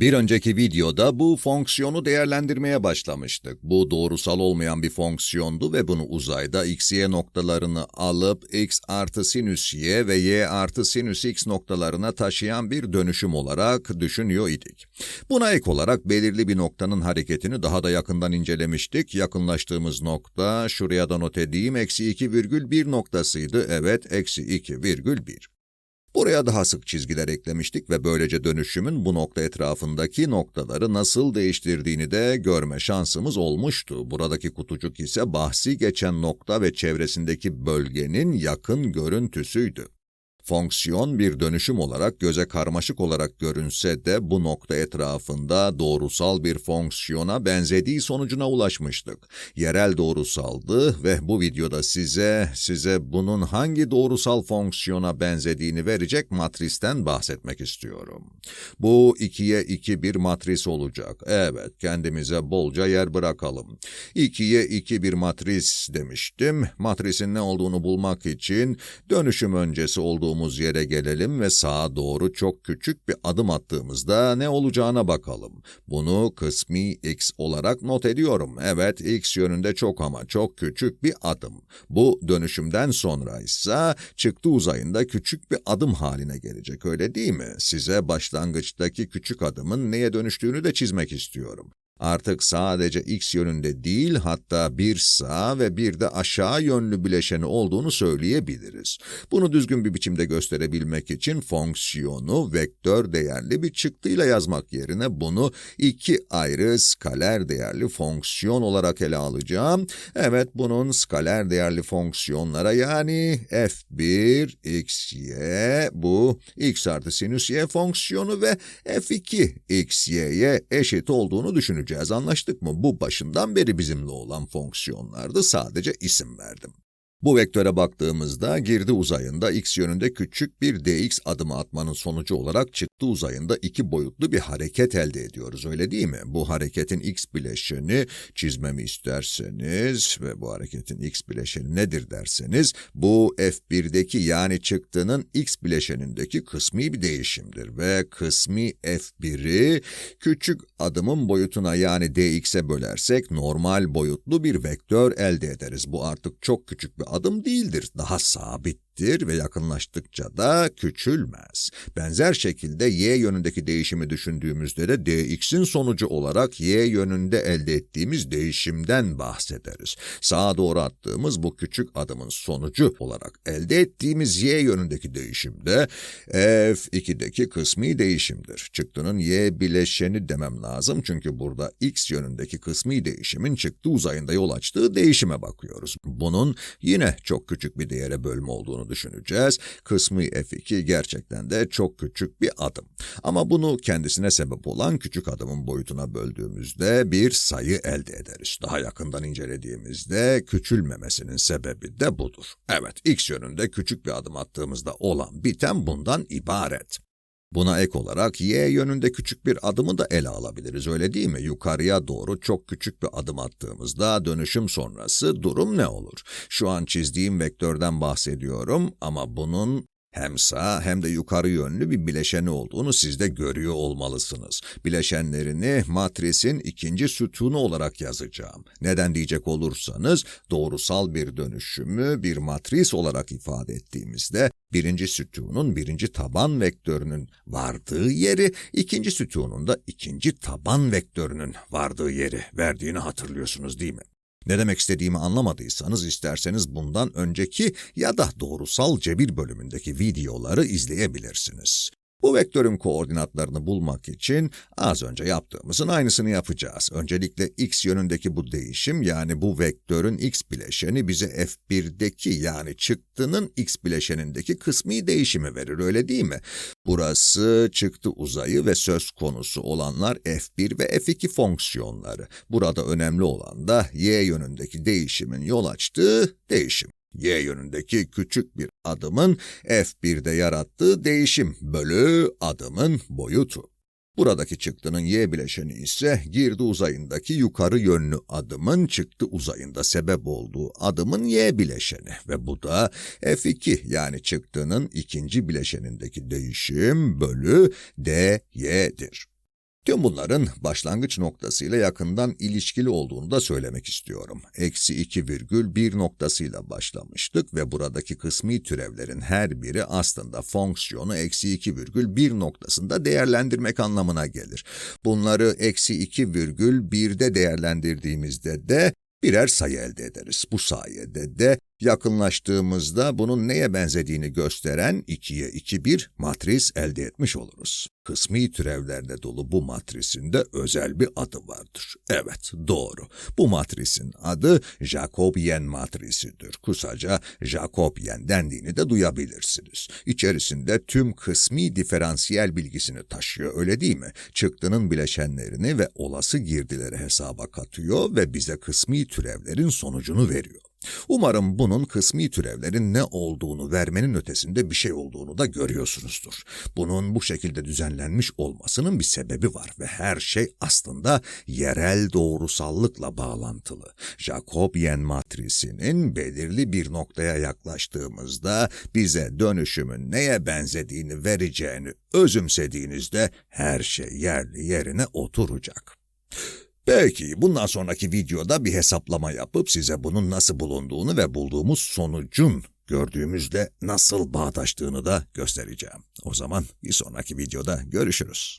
Bir önceki videoda bu fonksiyonu değerlendirmeye başlamıştık. Bu doğrusal olmayan bir fonksiyondu ve bunu uzayda x, y noktalarını alıp x artı sinüs y ve y artı sinüs x noktalarına taşıyan bir dönüşüm olarak düşünüyor idik. Buna ek olarak belirli bir noktanın hareketini daha da yakından incelemiştik. Yakınlaştığımız nokta, şuraya da not edeyim, eksi 2,1 noktasıydı. Evet, eksi 2,1. Buraya daha sık çizgiler eklemiştik ve böylece dönüşümün bu nokta etrafındaki noktaları nasıl değiştirdiğini de görme şansımız olmuştu. Buradaki kutucuk ise bahsi geçen nokta ve çevresindeki bölgenin yakın görüntüsüydü. Fonksiyon bir dönüşüm olarak göze karmaşık olarak görünse de bu nokta etrafında doğrusal bir fonksiyona benzediği sonucuna ulaşmıştık. Yerel doğrusaldı ve bu videoda size size bunun hangi doğrusal fonksiyona benzediğini verecek matristen bahsetmek istiyorum. Bu 2'ye 2 bir matris olacak. Evet, kendimize bolca yer bırakalım. 2'ye 2 bir matris demiştim. Matrisin ne olduğunu bulmak için dönüşüm öncesi olduğum olduğumuz yere gelelim ve sağa doğru çok küçük bir adım attığımızda ne olacağına bakalım. Bunu kısmi x olarak not ediyorum. Evet, x yönünde çok ama çok küçük bir adım. Bu dönüşümden sonra ise çıktı uzayında küçük bir adım haline gelecek öyle değil mi? Size başlangıçtaki küçük adımın neye dönüştüğünü de çizmek istiyorum artık sadece x yönünde değil hatta bir sağ ve bir de aşağı yönlü bileşeni olduğunu söyleyebiliriz. Bunu düzgün bir biçimde gösterebilmek için fonksiyonu vektör değerli bir çıktıyla yazmak yerine bunu iki ayrı skaler değerli fonksiyon olarak ele alacağım. Evet bunun skaler değerli fonksiyonlara yani f1 x y bu x artı sinüs y fonksiyonu ve f2 x y'ye eşit olduğunu düşüneceğim göreceğiz anlaştık mı? Bu başından beri bizimle olan fonksiyonlardı sadece isim verdim. Bu vektöre baktığımızda girdi uzayında x yönünde küçük bir dx adımı atmanın sonucu olarak çıktı uzayında iki boyutlu bir hareket elde ediyoruz öyle değil mi? Bu hareketin x bileşeni çizmemi isterseniz ve bu hareketin x bileşeni nedir derseniz bu f1'deki yani çıktının x bileşenindeki kısmi bir değişimdir ve kısmi f1'i küçük adımın boyutuna yani dx'e bölersek normal boyutlu bir vektör elde ederiz. Bu artık çok küçük bir adım değildir, daha sabit demektir ve yakınlaştıkça da küçülmez. Benzer şekilde y yönündeki değişimi düşündüğümüzde de dx'in sonucu olarak y yönünde elde ettiğimiz değişimden bahsederiz. Sağa doğru attığımız bu küçük adımın sonucu olarak elde ettiğimiz y yönündeki değişim de f2'deki kısmi değişimdir. Çıktının y bileşeni demem lazım çünkü burada x yönündeki kısmi değişimin çıktı uzayında yol açtığı değişime bakıyoruz. Bunun yine çok küçük bir değere bölme olduğunu düşüneceğiz. Kısmı F2 gerçekten de çok küçük bir adım. Ama bunu kendisine sebep olan küçük adımın boyutuna böldüğümüzde bir sayı elde ederiz. Daha yakından incelediğimizde küçülmemesinin sebebi de budur. Evet, x yönünde küçük bir adım attığımızda olan biten bundan ibaret. Buna ek olarak y yönünde küçük bir adımı da ele alabiliriz öyle değil mi? Yukarıya doğru çok küçük bir adım attığımızda dönüşüm sonrası durum ne olur? Şu an çizdiğim vektörden bahsediyorum ama bunun hem sağ hem de yukarı yönlü bir bileşeni olduğunu siz de görüyor olmalısınız. Bileşenlerini matrisin ikinci sütunu olarak yazacağım. Neden diyecek olursanız doğrusal bir dönüşümü bir matris olarak ifade ettiğimizde birinci sütunun birinci taban vektörünün vardığı yeri, ikinci sütunun da ikinci taban vektörünün vardığı yeri verdiğini hatırlıyorsunuz değil mi? Ne demek istediğimi anlamadıysanız isterseniz bundan önceki ya da doğrusal cebir bölümündeki videoları izleyebilirsiniz. Bu vektörün koordinatlarını bulmak için az önce yaptığımızın aynısını yapacağız. Öncelikle x yönündeki bu değişim yani bu vektörün x bileşeni bize f1'deki yani çıktının x bileşenindeki kısmi değişimi verir öyle değil mi? Burası çıktı uzayı ve söz konusu olanlar f1 ve f2 fonksiyonları. Burada önemli olan da y yönündeki değişimin yol açtığı değişim y yönündeki küçük bir adımın f1'de yarattığı değişim bölü adımın boyutu. Buradaki çıktının y bileşeni ise girdi uzayındaki yukarı yönlü adımın çıktı uzayında sebep olduğu adımın y bileşeni ve bu da f2 yani çıktının ikinci bileşenindeki değişim bölü dy'dir. Tüm bunların başlangıç noktasıyla yakından ilişkili olduğunu da söylemek istiyorum. Eksi 2 virgül 1 noktasıyla başlamıştık ve buradaki kısmi türevlerin her biri aslında fonksiyonu eksi 2 virgül 1 noktasında değerlendirmek anlamına gelir. Bunları eksi 2 virgül 1'de değerlendirdiğimizde de birer sayı elde ederiz. Bu sayede de yakınlaştığımızda bunun neye benzediğini gösteren 2'ye 2 bir matris elde etmiş oluruz. Kısmi türevlerle dolu bu matrisin de özel bir adı vardır. Evet, doğru. Bu matrisin adı Jacobian matrisidir. Kısaca Jacobian dendiğini de duyabilirsiniz. İçerisinde tüm kısmi diferansiyel bilgisini taşıyor, öyle değil mi? Çıktının bileşenlerini ve olası girdileri hesaba katıyor ve bize kısmi türevlerin sonucunu veriyor. Umarım bunun kısmi türevlerin ne olduğunu vermenin ötesinde bir şey olduğunu da görüyorsunuzdur. Bunun bu şekilde düzenlenmiş olmasının bir sebebi var ve her şey aslında yerel doğrusallıkla bağlantılı. Jacobian matrisinin belirli bir noktaya yaklaştığımızda bize dönüşümün neye benzediğini vereceğini özümsediğinizde her şey yerli yerine oturacak. Peki bundan sonraki videoda bir hesaplama yapıp size bunun nasıl bulunduğunu ve bulduğumuz sonucun gördüğümüzde nasıl bağdaştığını da göstereceğim. O zaman bir sonraki videoda görüşürüz.